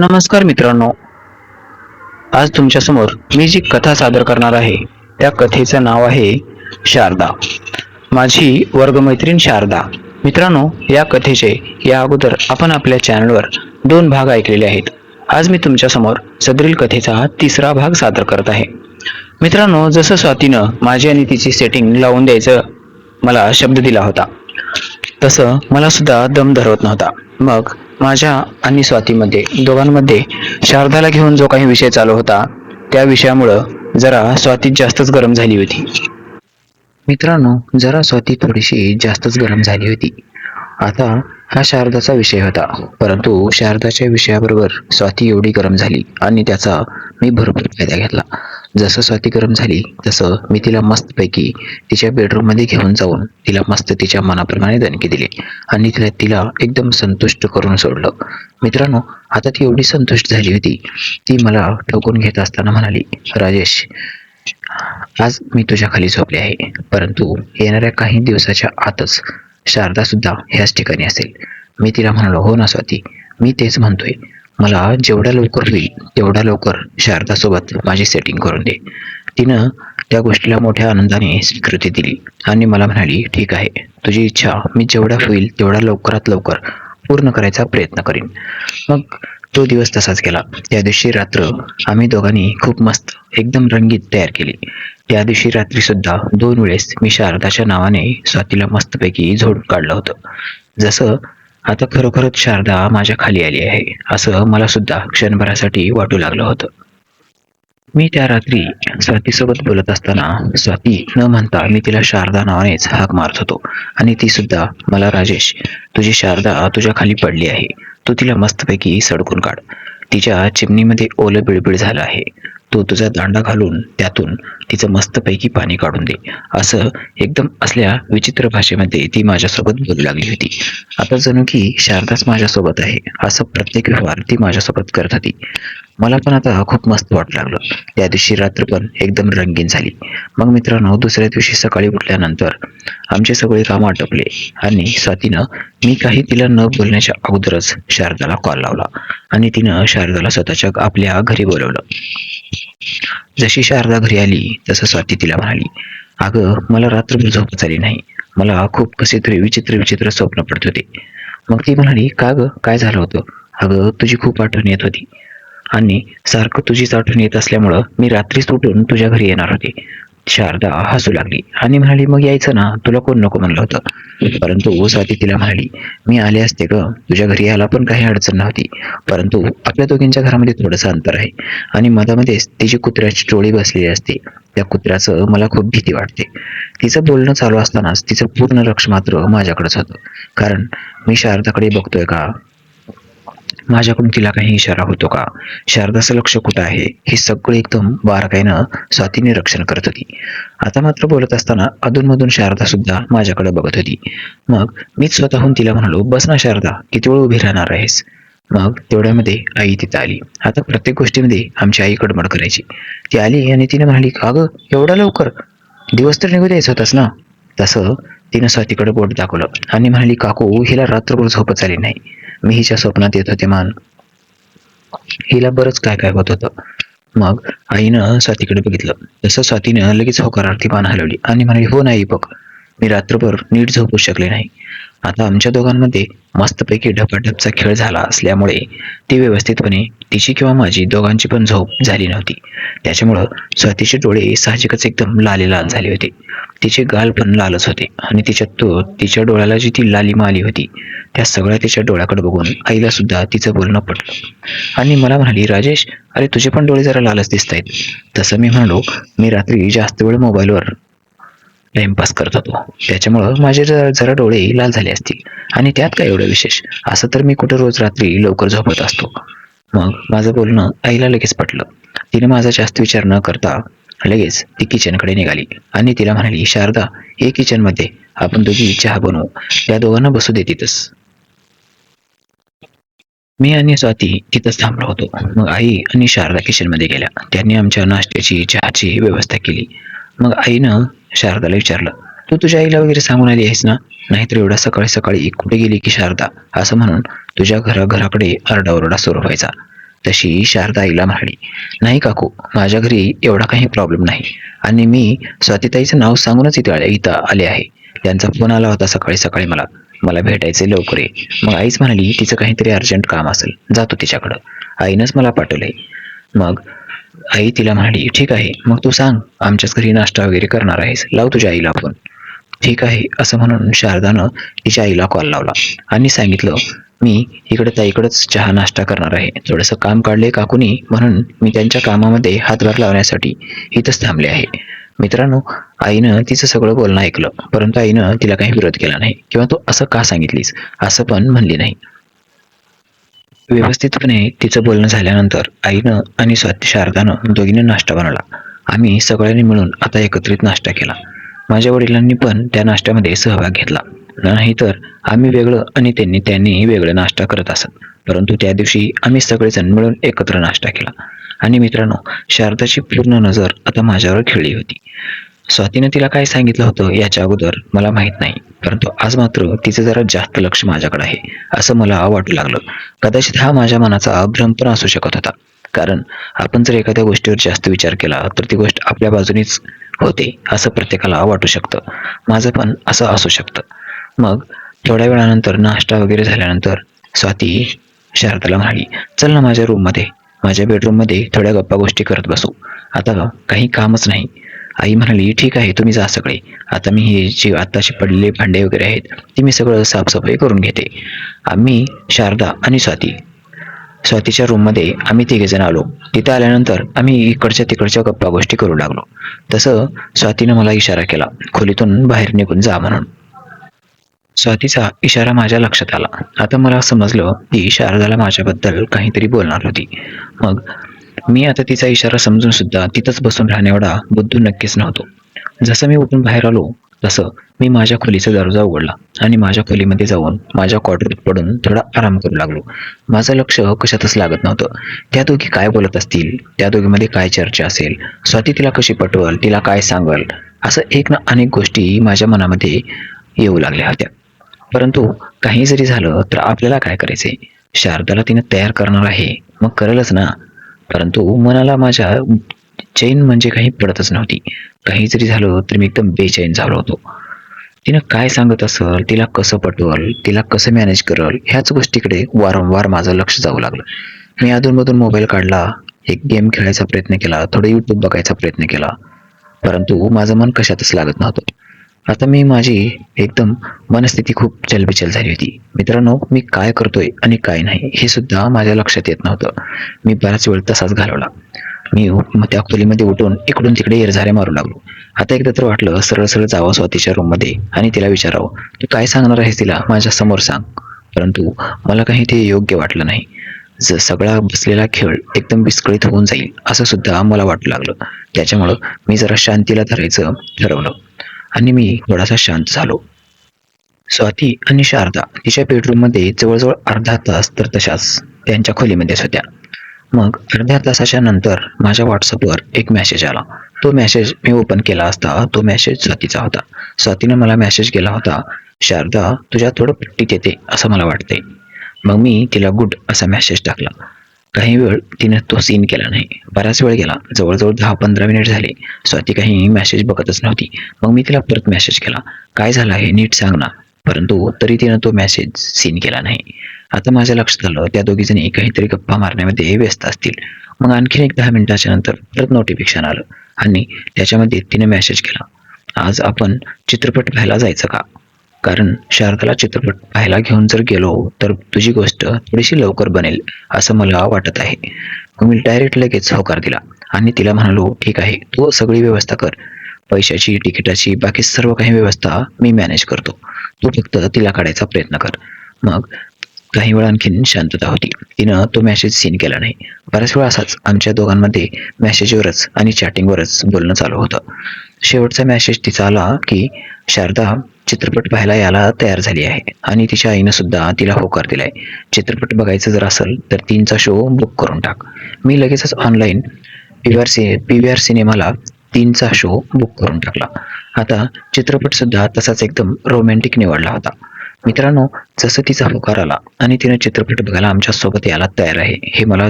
नमस्कार मित्रांनो. आज तुमच्यासमोर मी जी कथा सादर करणार आहे त्या कथेचं नाव आहे शारदा. माझी वर्गमैत्रीण शारदा. मित्रांनो या कथेचे या अगोदर आपण आपल्या चॅनलवर दोन भाग ऐकलेले आहेत. आज मी तुमच्यासमोर सदरील कथेचा हा तिसरा भाग सादर करत आहे. मित्रांनो जसं स्वातीनं माझी आणि तिची सेटिंग लावून द्यायचं मला शब्द दिला होता. तसं मला सुद्धा दम धरवत नव्हता. मग माझ्या आणि स्वातीमध्ये दोघांमध्ये शारदाला घेऊन जो काही विषय चालू होता त्या विषयामुळं जरा स्वाती जास्तच गरम झाली होती. मित्रांनो जरा स्वाती थोडीशी जास्तच गरम झाली होती. आता हा शारदाचा विषय होता. परंतु शारदाच्या विषयाबरोबर स्वाती एवढी गरम झाली आणि त्याचा मी भरपूर फायदा घेतला. जसं स्वाती गरम झाली तसं मी तिला मस्तपैकी तिच्या बेडरूममध्ये घेऊन जाऊन तिला मस्त तिच्या मनाप्रमाणे दणकी दिली आणि तिला तिला एकदम संतुष्ट करून सोडलं. मित्रांनो आता ती एवढी संतुष्ट झाली होती ती मला ठोकून घेत असताना म्हणाली राजेश आज मी तुझ्या खाली झोपले आहे परंतु येणाऱ्या काही दिवसाच्या आतच शारदा सुद्धा ह्याच ठिकाणी असेल. मी तिला म्हणालो हो ना स्वाती मी तेच म्हणतोय. मला जेवढ्या लवकर होईल तेवढ्या लवकर शारदासोबत माझी सेटिंग करून दे. तिनं त्या गोष्टीला मोठ्या आनंदाने स्वीकृती दिली आणि मला म्हणाली ठीक आहे तुझी इच्छा मी जेवढ्या होईल तेवढ्या लवकरात लवकर पूर्ण करायचा प्रयत्न करीन. मग तो दिवस तसाच गेला. त्या दिवशी रात्र आम्ही दोघांनी खूप मस्त एकदम रंगीत तयार केली. त्या दिवशी रात्री सुद्धा दोन वेळेस मी शारदाच्या नावाने स्वातीला मस्तपैकी झोडून काढलं होतं. जसं आता खरोखरच शारदा माझ्या खाली आली आहे असं मला सुद्धा क्षणभरासाठी वाटू लागलं होतं. मी त्या रात्री स्वातीसोबत बोलत असताना स्वाती न म्हणता मी तिला शारदा नावानेच हाक मारत होतो आणि ती सुद्धा मला राजेश तुझी शारदा तुझ्या खाली पडली आहे. तू तिला मस्तपैकी सडकून काढ. तिच्या चिमणीमध्ये ओलं बिळबिळ झालं आहे. तो तुझा दांडा घालून त्यातून तिचं मस्तपैकी पाणी काढून दे. असं एकदम असल्या विचित्र भाषेमध्ये ती माझ्यासोबत बोलू लागली होती. आता जणू की शारदाच माझ्यासोबत आहे. असं प्रत्येक व्यवहार ती माझ्यासोबत करत होती. मला पण आता खूप मस्त वाटू लागलं. त्या दिवशी रात्र पण एकदम रंगीन झाली. मग मित्रांनो दुसऱ्या दिवशी सकाळी उठल्यानंतर आमचे सगळे काम आटपले आणि स्वातीनं मी काही तिला न बोलण्याच्या अगोदरच शारदाला कॉल लावला आणि तिनं शारदाला स्वतःच्या आपल्या घरी बोलवलं. जशी शारदा घरी आली तसं स्वाती तिला म्हणाली अगं मला रात्रभर झोप झाली नाही. मला खूप कसे तरी विचित्र विचित्र स्वप्न पडत होते. मग ती म्हणाली का ग? काय झालं होतं? अगं तुझी खूप आठवण येत होती. आणि सारखं तुझीच आठवण येत असल्यामुळं मी रात्रीच उठून तुझ्या घरी येणार होते. शारदा हसू लागली आणि म्हणाली मग यायचं ना? तुला कोण नको? म्हणलं होतं. परंतु स्वाती तिला म्हणाली मी आले असते ग. तुझ्या घरी यायला पण काही अडचण नव्हती. परंतु आपल्या दोघींच्या घरामध्ये थोडंसं अंतर आहे. आणि मधामध्येच तिची कुत्र्याची टोळी बसलेली असते. त्या कुत्र्याचं मला खूप भीती वाटते. तिचं बोलणं चालू असतानाच तिचं पूर्ण लक्ष मात्र माझ्याकडेच होतं. कारण मी शारदाकडे बघतोय का? माझ्याकडून तिला काही इशारा होतो का? शारदाचं लक्ष कुठं आहे? हे सगळं एकदम बारकाईनं स्वातीने रक्षण करत होती. आता मात्र बोलत असताना अधूनमधून शारदा सुद्धा माझ्याकडे बघत होती. मग मीच स्वतःहून तिला म्हणालो बस ना शारदा किती वेळ उभी राहणार आहेस? मग तेवढ्यामध्ये आई तिथं आली. आता प्रत्येक गोष्टीमध्ये आमची आई कडमड करायची. ती आली आणि तिने म्हणाली का गं एवढा लवकर? दिवस तर निघू द्यायचा होतास ना? तसं तिनं स्वातीकडे बोट दाखवलं आणि म्हणाली काकू हिला रात्रभर झोपच आली नाही. मी हिच्या स्वप्नात येत होते मान. हिला बरंच काय काय होत होतं. मग आईनं स्वातीकडे बघितलं. तसं स्वातीनं लगेच होकारार्थी मान हलवली आणि म्हणाली हो नाही बघ. मी रात्रभर नीट झोपू शकले नाही. आता आमच्या दोघांमध्ये मस्तपैकी ढपाढपचा खेळ झाला असल्यामुळे ती व्यवस्थितपणे तिची किंवा माझी दोघांची पण झोप झाली नव्हती. त्याच्यामुळं स्वातीचे डोळे साहजिकच एकदम लाले लाल झाले होते. तिचे गाल पण लालच होते आणि तिच्या तो तिच्या डोळ्याला जी ती लालिमा आली होती त्या सगळ्या तिच्या डोळ्याकडे बघून आईला सुद्धा तिचं बोलणं पडलं आणि मला म्हणाली राजेश अरे तुझे पण डोळे जरा लालच दिसत आहेत तसं मी म्हणालो मी रात्री जास्त वेळ मोबाईलवर टाइमपास करत होतो. त्याच्यामुळं माझे जरा डोळे लाल झाले असतील. आणि त्यात काय एवढं विशेष? असं तर मी कुठं रोज रात्री लवकर झोपत असतो. मग माझं बोलणं आईला लगेच पटलं. तिने माझा जास्त विचार न करता लगेच ती किचनकडे निघाली. आणि तिला म्हणाली शारदा हे किचनमध्ये आपण दोघी चहा बनवू. त्या दोघांना बसू दे तिथंच. मी आणि स्वाती तिथंच थांबलो होतो. मग आई आणि शारदा किचनमध्ये गेल्या. त्यांनी आमच्या नाश्त्याची चहाची व्यवस्था केली. मग आईनं शारदाला विचारलं तू तुझ्या आईला वगैरे सांगून आली आहेस ना? नाहीतर एवढा सकाळी सकाळी कुठे गेली की शारदा? असं म्हणून तुझ्या घरा घराकडे आरडाओरडा सुरू व्हायचा. तशी शारदा आईला म्हणाली नाही काकू माझ्या घरी एवढा काही प्रॉब्लेम नाही. आणि मी स्वातीताईचं नाव सांगूनच इथं आले इथं आले आहे. त्यांचा फोन आला होता सकाळी सकाळी मला. मला भेटायचे लवकर ये. मग आईच म्हणाली तिचं काहीतरी अर्जंट काम असेल. जातो तिच्याकडं. आईनंच मला पाठवलंय. मग आई तिला म्हणाली ठीक आहे मग तू सांग आमच्याच घरी नाश्ता वगैरे करणार आहेस. लाव तुझ्या आईला फोन ठीक आहे असं म्हणून शारदानं तिच्या आईला कॉल लावला आणि सांगितलं मी इकडे ताईकडंच चहा नाश्ता करणार आहे. थोडंसं काम काढले काकूनी म्हणून मी त्यांच्या कामामध्ये हातभार लावण्यासाठी इथंच थांबले आहे. मित्रांनो आईनं तिचं सगळं बोलणं ऐकलं परंतु आईनं तिला काही विरोध केला नाही. किंवा तू असं का सांगितलीस? असं पण म्हणली नाही. व्यवस्थितपणे तिचं बोलणं झाल्यानंतर आईनं आणि स्वाती शारदानं दोघींनी नाश्ता बनवला. आम्ही सगळ्यांनी मिळून आता एकत्रित नाश्ता केला. माझ्या वडिलांनी पण त्या नाश्त्यामध्ये सहभाग घेतला. नाहीतर आम्ही वेगळं आणि त्यांनी त्यांनी वेगळं नाश्ता करत असत. परंतु त्या दिवशी आम्ही सगळेजण मिळून एकत्र नाश्ता केला. आणि मित्रांनो शारदाची पूर्ण नजर आता माझ्यावर खेळली होती. स्वातीनं तिला काय सांगितलं होतं याच्या अगोदर मला माहीत नाही. परंतु आज मात्र तिचं जरा जास्त लक्ष माझ्याकडे आहे असं मला वाटू लागलं. कदाचित हा माझ्या मनाचा अभ्रम पण असू शकत होता. कारण आपण जर एखाद्या गोष्टीवर जास्त विचार केला तर ती गोष्ट आपल्या बाजूनीच होते असं प्रत्येकाला वाटू शकतं. माझं पण असं असू शकतं. मग थोड्या वेळानंतर नाश्ता वगैरे झाल्यानंतर स्वाती शारदाला म्हणाली चल ना माझ्या रूममध्ये माझ्या बेडरूममध्ये थोड्या गप्पा गोष्टी करत बसू. आता काही कामच नाही. आई म्हणाली ठीक आहे तुम्ही जा सगळे. आता मी हे जे आत्ताचे पडलेले भांडे वगैरे आहेत ती मी सगळं साफसफाई करून घेते. आम्ही शारदा आणि स्वाती. स्वातीच्या रूममध्ये आम्ही तिघेजण आलो. तिथे आल्यानंतर आम्ही इकडच्या तिकडच्या गप्पा गोष्टी करू लागलो. तसं स्वातीनं मला इशारा केला खोलीतून बाहेर निघून जा म्हणून. स्वातीचा इशारा माझ्या लक्षात आला. आता मला समजलं की शारदाला माझ्याबद्दल काहीतरी बोलणार होती. मग मी आता तिचा इशारा समजून सुद्धा तिथंच बसून राहण्याएवढा बुद्धू नक्कीच नव्हतो. जसं मी उठून बाहेर आलो तसं मी माझ्या खोलीचा दरवाजा उघडला आणि माझ्या खोलीमध्ये जाऊन माझ्या क्वार्टरीत पडून थोडा आराम करू लागलो. माझं लक्ष कशातच लागत नव्हतं. त्या दोघी काय बोलत असतील त्या दोघीमध्ये काय चर्चा असेल स्वाती तिला कशी पटवल तिला काय सांगल असं एक ना अनेक गोष्टी माझ्या मनामध्ये येऊ लागल्या होत्या. परंतु काही जरी झालं तर आपल्याला काय करायचंय? शारदाला तिने तयार करणार आहे. मग करेलच ना परंतु मनाला माझ्या चैन म्हणजे काही पडतच नव्हती. काही जरी झालं तरी मी एकदम बेचैन झालो होतो. तिनं काय सांगत असल तिला कसं पटवल तिला कसं मॅनेज करल ह्याच गोष्टीकडे वारंवार माझं लक्ष जाऊ लागलं. मी अधूनमधून मोबाईल काढला एक गेम खेळायचा प्रयत्न केला थोडं यूट्यूब बघायचा प्रयत्न केला. परंतु माझं मन कशातच लागत नव्हतं. आता मी माझी एकदम मनस्थिती खूप चलबिचल झाली होती. मित्रांनो मी काय करतोय आणि काय नाही हे सुद्धा माझ्या लक्षात येत नव्हतं. मी बराच वेळ तसाच घालवला. मी त्या खोलीमध्ये उठून इकडून तिकडे एरझारे मारू लागलो. आता एकदा तर वाटलं सरळ सरळ जावं स्वातीच्या रूममध्ये आणि तिला विचारावं तू काय सांगणार आहेस तिला? माझ्यासमोर सांग. परंतु मला काही ते योग्य वाटलं नाही. ज सगळा बसलेला खेळ एकदम विस्कळीत होऊन जाईल असं सुद्धा मला वाटू लागलं. त्याच्यामुळं मी जरा शांतीला धरायचं ठरवलं. आणि मी थोडासा शांत झालो. स्वाती आणि शारदा तिच्या बेडरूममध्ये जवळजवळ अर्धा तास तर तशाच त्यांच्या खोलीमध्येच होत्या. मग अर्ध्या तासाच्या नंतर माझ्या व्हॉट्सअपवर एक मेसेज आला. तो मेसेज मी ओपन केला असता तो मेसेज स्वातीचा होता. स्वातीने मला मेसेज केला होता शारदा तुझ्या थोडं पट्टीत येते असं मला वाटते मग मी तिला गुड असा मेसेज टाकला. काही वेळ तिने तो सीन केला नाही. बराच वेळ गेला. जवळजवळ दहा पंधरा मिनिट झाले. स्वाती काही मेसेज बघतच नव्हती. मग मी तिला परत मेसेज केला. काय झालं आहे? नीट सांग ना. परंतु तरी तिनं तो मेसेज सीन केला नाही. आता माझ्या लक्षात आलं त्या दोघीजणी काहीतरी गप्पा मारण्यामध्ये व्यस्त असतील. मग आणखीन एक दहा मिनिटाच्या नंतर परत नोटिफिकेशन आलं. आणि त्याच्यामध्ये तिने मेसेज केला. आज आपण चित्रपट पाहायला जायचं का? कारण शारदाला चित्रपट पाहायला घेऊन जर गेलो तर तुझी गोष्ट थोडीशी लवकर बनेल असं मला वाटत आहे. मी डायरेक्ट लगेच होकार दिला आणि तिला म्हणालो ठीक आहे तू सगळी व्यवस्था कर. पैशाची तिकिटाची बाकी सर्व काही व्यवस्था मी मॅनेज करतो. तू फक्त तिला काढायचा प्रयत्न कर. मग काही वेळ आणखीन शांतता होती. तिनं तो मेसेज सीन केला नाही. बऱ्याच वेळा असाच आमच्या दोघांमध्ये मेसेजवरच आणि चॅटिंगवरच बोलणं चालू होतं. शेवटचा मेसेज तिचा आला की शारदा चित्रपट पाहायला याला तयार झाली आहे. आणि तिच्या आईनं सुद्धा तिला होकार दिलाय. चित्रपट बघायचं जर असेल तर तीनचा शो बुक करून टाक. मी लगेचच online P V R C P V R सिनेमाला तीनचा शो बुक करून टाकला. आता चित्रपट सुद्धा तसाच एकदम रोमॅन्टिक निवडला होता. मित्रांनो जसं तिचा होकार आला आणि तिनं चित्रपट बघायला आमच्यासोबत यायला तयार आहे हे मला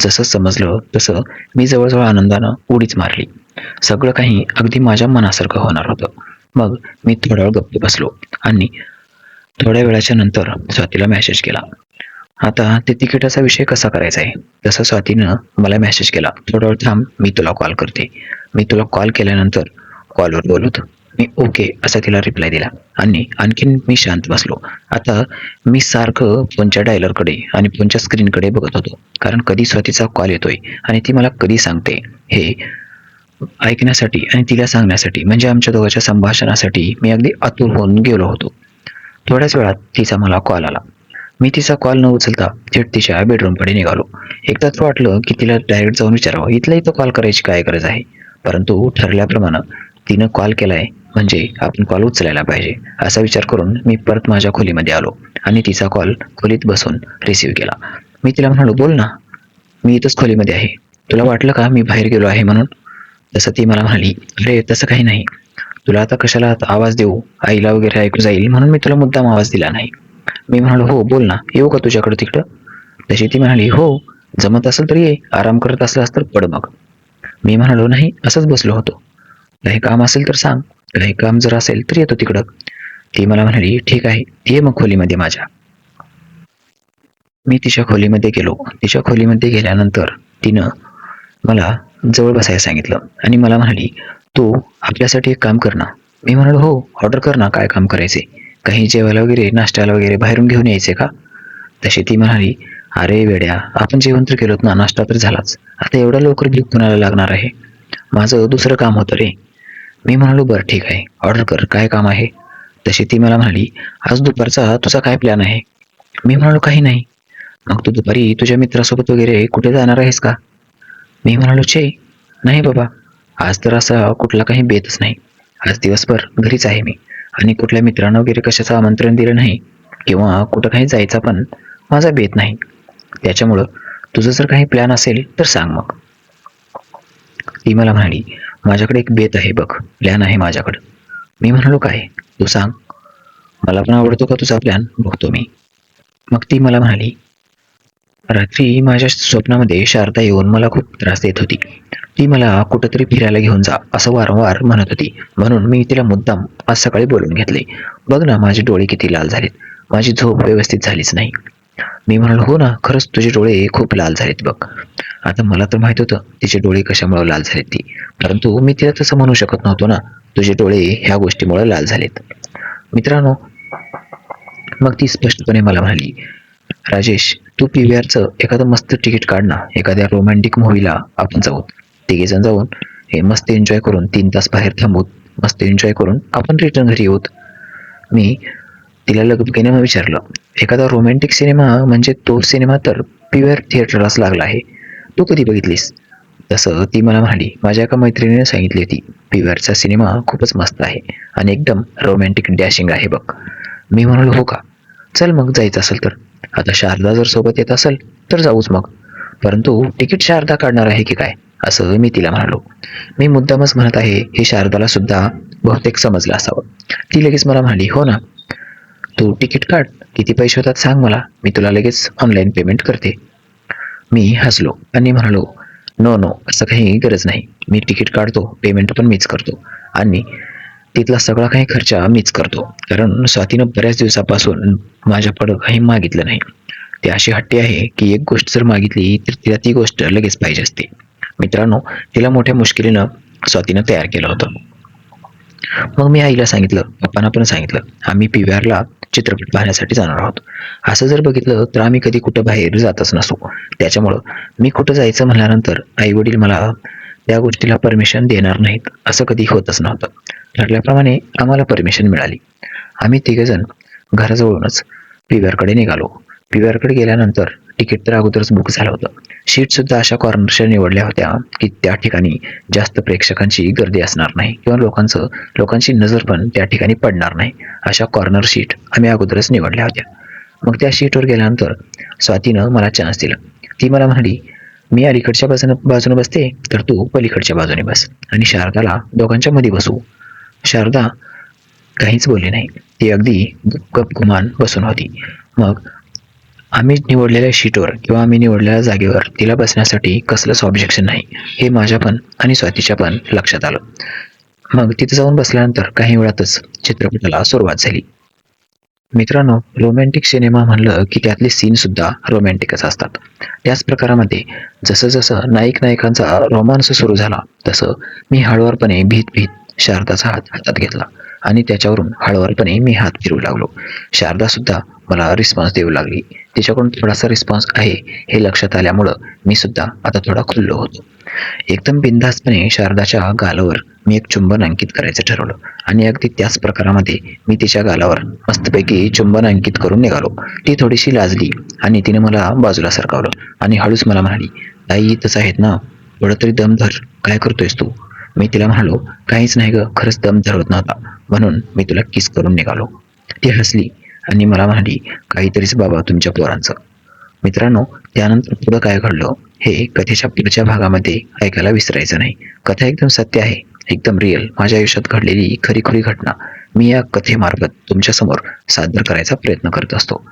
जसं समजलं तसं मी जवळजवळ आनंदानं उडीच मारली. सगळं काही अगदी माझ्या मनासारखं होणार होतं. मग मी थोडा वेळ गप्प बसलो आणि थोड्या वेळाच्या नंतर स्वातीला मेसेज केला. आता ते तिकिटाचा विषय कसा करायचा आहे? तसं स्वातीनं मला मेसेज केला. थोडा वेळ थांब मी तुला कॉल करते. मी तुला कॉल केल्यानंतर कॉलवर बोलत मी ओके असा तिला रिप्लाय दिला. आणि आणखीन मी शांत बसलो. आता मी सारखं फोनच्या डायलरकडे आणि फोनच्या स्क्रीनकडे बघत होतो. कारण कधी स्वातीचा कॉल येतोय आणि ती मला कधी सांगते? हे ऐकण्यासाठी आणि तिला सांगण्यासाठी म्हणजे आमच्या दोघांच्या संभाषणासाठी मी अगदी आतुर होऊन गेलो होतो. थोड्याच वेळात तिचा मला कॉल आला. मी तिचा कॉल न उचलता थेट तिच्या बेडरूमकडे निघालो. एकदाच वाटलं की तिला डायरेक्ट जाऊन विचारावं इथल्या इथं कॉल करायची काय गरज आहे? परंतु ठरल्याप्रमाणे तिनं कॉल केलाय म्हणजे आपण कॉल उचलायला पाहिजे असा विचार करून मी परत माझ्या खोलीमध्ये आलो आणि तिचा कॉल खोलीत बसून रिसीव केला. मी तिला म्हणालो बोल ना मी इथंच खोलीमध्ये आहे. तुला वाटलं का मी बाहेर गेलो आहे म्हणून? तसं ती मला म्हणाली अरे तसं काही नाही. तुला आता कशाला आता आवाज देऊ? आईला वगैरे ऐकू जाईल म्हणून मी तुला मुद्दाम आवाज दिला नाही. मी म्हणालो हो बोल ना. येऊ का तुझ्याकडं तिकडं? तशी ती म्हणाली हो जमत असेल तर ये. आराम करत असलास तर पड मग. मी म्हणालो नाही असंच बसलो होतो. काही काम असेल तर सांग. काही काम जर असेल तर येतो तिकडं. ती मला म्हणाली ठीक आहे. ये मग खोलीमध्ये माझ्या. मी तिच्या खोलीमध्ये गेलो. तिच्या खोलीमध्ये गेल्यानंतर तिनं मला जवळ बसायला सांगितलं. आणि मला म्हणाली तू आपल्यासाठी एक काम कर ना. मी म्हणालो हो ऑर्डर कर ना काय काम करायचे काही जेवायला वगैरे नाश्त्याला वगैरे बाहेरून घेऊन यायचे का? तशी ती म्हणाली अरे वेड्या आपण जेवण तर केलोत ना नाश्ता तर झालाच. आता एवढ्या लवकर भीक कुणाला लागणार आहे? माझं दुसरं काम होतं रे. मी म्हणालो बरं ठीक आहे. ऑर्डर कर. काय काम आहे? तशी ती मला म्हणाली आज दुपारचा तुझा काय प्लॅन आहे? मी म्हणालो काही नाही. मग तू दुपारी तुझ्या मित्रासोबत वगैरे कुठे जाणार आहेस का? मी म्हणालो छे नाही बाबा. आज तर असा कुठला काही बेतच नाही. आज दिवसभर घरीच आहे मी. आणि कुठल्या मित्रांना वगैरे कशाचं आमंत्रण दिलं नाही किंवा कुठं काही जायचा पण माझा बेत नाही. त्याच्यामुळं तुझं जर काही प्लॅन असेल तर सांग मग. ती मला म्हणाली माझ्याकडे एक बेत आहे बघ. प्लॅन आहे माझ्याकडं. मी म्हणालो काय? तू सांग. मला पण आवडतो का तुझा प्लॅन बघतो मी. मग ती मला म्हणाली रात्री माझ्या स्वप्नामध्ये शारदा येऊन मला खूप त्रास देत होती. ती मला कुठंतरी फिरायला घेऊन जा असं वारंवार म्हणत होती. म्हणून मी तिला मुद्दाम आज सकाळी बोलून घेतले. बघ ना माझे डोळे किती लाल झालेत. माझी झोप व्यवस्थित झालीच नाही. मी म्हणालो हो ना खरंच तुझे डोळे खूप लाल झालेत बघ. आता मला तर माहीत होतं तिचे डोळे कशामुळे लाल झालेत ती. परंतु मी तिला तसं म्हणू शकत नव्हतो ना तुझे डोळे ह्या गोष्टीमुळे लाल झालेत. मित्रांनो मग ती स्पष्टपणे मला म्हणाली राजेश तू पी व्ही आरचं एखादं मस्त तिकीट काढ ना. एखाद्या रोमॅन्टिक मूवीला आपण जाऊ. तिघेजण जाऊन हे मस्त एन्जॉय करून तीन तास बाहेर थांबूत. मस्त एन्जॉय करून आपण रिटर्न घरी येऊत. मी तिला लगबगीने मग विचारलं एखादा रोमॅन्टिक सिनेमा म्हणजे तो सिनेमा तर पी व्ही आर थिएटरलाच लागला आहे. तू कधी बघितलीस? तसं ती मला म्हणाली माझ्या एका मैत्रिणीने सांगितली होती पी व्ही आरचा सिनेमा खूपच मस्त आहे आणि एकदम रोमॅन्टिक डॅशिंग आहे बघ. मी म्हणालो हो का? चल मग जायचं असेल तर. आता शारदा जर सोबत येत असेल तर जाऊच मग. परंतु तिकीट शारदा काढणार आहे की काय? असं मी तिला म्हणालो. मी मुद्दामच म्हणत आहे हे शारदाला सुद्धा बहुतेक समजलं असावं. ती लगेच मला म्हणाली हो ना. तू तिकीट काढ. किती पैसे होतात सांग मला. मी तुला लगेच ऑनलाईन पेमेंट करते. मी हसलो आणि म्हणालो नो नो असं काही गरज नाही. मी तिकीट काढतो. पेमेंट पण मीच करतो. आणि तिथला सगळा काही खर्च मीच करतो. कारण स्वातीनं बऱ्याच दिवसापासून माझ्याकडं काही मागितलं नाही. ती अशी हट्टी आहे की एक गोष्ट जर मागितली तर तिला ती गोष्ट लगेच पाहिजे असते. मित्रांनो तिला मोठ्या मुश्किलीनं स्वातीनं तयार केलं होतं. मग मी आईला सांगितलं पप्पांना पण सांगितलं आम्ही पी व्ही आरला चित्रपट पाहण्यासाठी जाणार आहोत. असं जर बघितलं तर आम्ही कधी कुठं बाहेर जातच नसू. त्याच्यामुळं मी कुठं जायचं म्हणल्यानंतर आई वडील मला त्या गोष्टीला परमिशन देणार नाहीत. असं कधी होतच नव्हतं. ठरल्याप्रमाणे आम्हाला परमिशन मिळाली. आम्ही तिघेजण घराजवळूनच पी आरकडे निघालो. पी आरकडे गेल्यानंतर तिकीट तर अगोदरच बुक झालं होतं. सीट सुद्धा अशा कॉर्नरच्या निवडल्या होत्या की त्या ठिकाणी जास्त प्रेक्षकांची गर्दी असणार नाही किंवा लोकांचं लोकांची नजर पण त्या ठिकाणी पडणार नाही. अशा कॉर्नर सीट आम्ही अगोदरच निवडल्या होत्या. मग त्या सीटवर गेल्यानंतर स्वातीनं मला चान्स दिला. ती मला म्हणाली मी अलीकडच्या बाजूने बाजूने बसते तर तू पलीकडच्या बाजूने बस आणि शारदाला दोघांच्या मध्ये बसू. शारदा काहीच बोलली नाही. ती अगदी गप गुमान बसून होती. मग आम्ही निवडलेल्या शीटवर किंवा आम्ही निवडलेल्या जागेवर तिला बसण्यासाठी कसलंच ऑब्जेक्शन नाही. हे माझ्या पण आणि स्वातीच्या पण लक्षात आलं. मग तिथे जाऊन बसल्यानंतर काही वेळातच चित्रपटाला सुरुवात झाली. मित्रांनो रोमॅन्टिक सिनेमा म्हणलं की त्यातले सीन सुद्धा रोमॅन्टिकच असतात. त्याच प्रकारामध्ये जसं जसं नायक नायकांचा रोमांस सुरू झाला तसं मी हळुवारपणे भीत भीत शारदाचा हात हातात घेतला आणि त्याच्यावरून हळवारपणे मी हात फिरू लागलो. शारदा सुद्धा मला रिस्पॉन्स देऊ लागली. तिच्याकडून थोडासा रिस्पॉन्स आहे हे लक्षात आल्यामुळं मी सुद्धा आता थोडा खुललो होतो. एकदम बिनधास्तपणे शारदाच्या गालावर मी एक चुंबन अंकित करायचं ठरवलं आणि अगदी त्याच प्रकारामध्ये मी तिच्या गालावर मस्तपैकी चुंबन अंकित करून निघालो. ती थोडीशी लाजली आणि तिने मला बाजूला सरकावलं आणि हळूच मला म्हणाली ताई तसं आहेत ना. थोडं तरी दम धर काय करतोयस तू? मी तिला म्हणालो काहीच नाही ग खरंच दम धरत नव्हता. म्हणून मी तुला किस करून निघालो. ती हसली आणि मला म्हणाली काहीतरीच बाबा तुमच्या पोरांचं. मित्रांनो त्यानंतर पुढं काय घडलं हे कथेच्या पुढच्या भागामध्ये ऐकायला विसरायचं नाही. कथा एकदम सत्य आहे एकदम रिअल माझ्या आयुष्यात घडलेली खरी खरी घटना मी या कथेमार्फत तुमच्यासमोर सादर करायचा प्रयत्न करत असतो.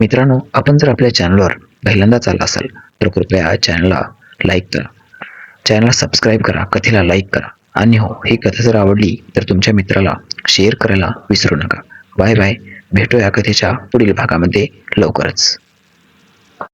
मित्रांनो आपण जर आपल्या चॅनलवर पहिल्यांदाच आला असाल तर कृपया चॅनलला लाईक करा. चॅनलला सबस्क्राईब करा कथेला लाईक करा. आणि हो ही कथा जर आवडली तर तुमच्या मित्राला शेअर करायला विसरू नका. बाय बाय भेटूया कथेच्या पुढील भागामध्ये लवकरच.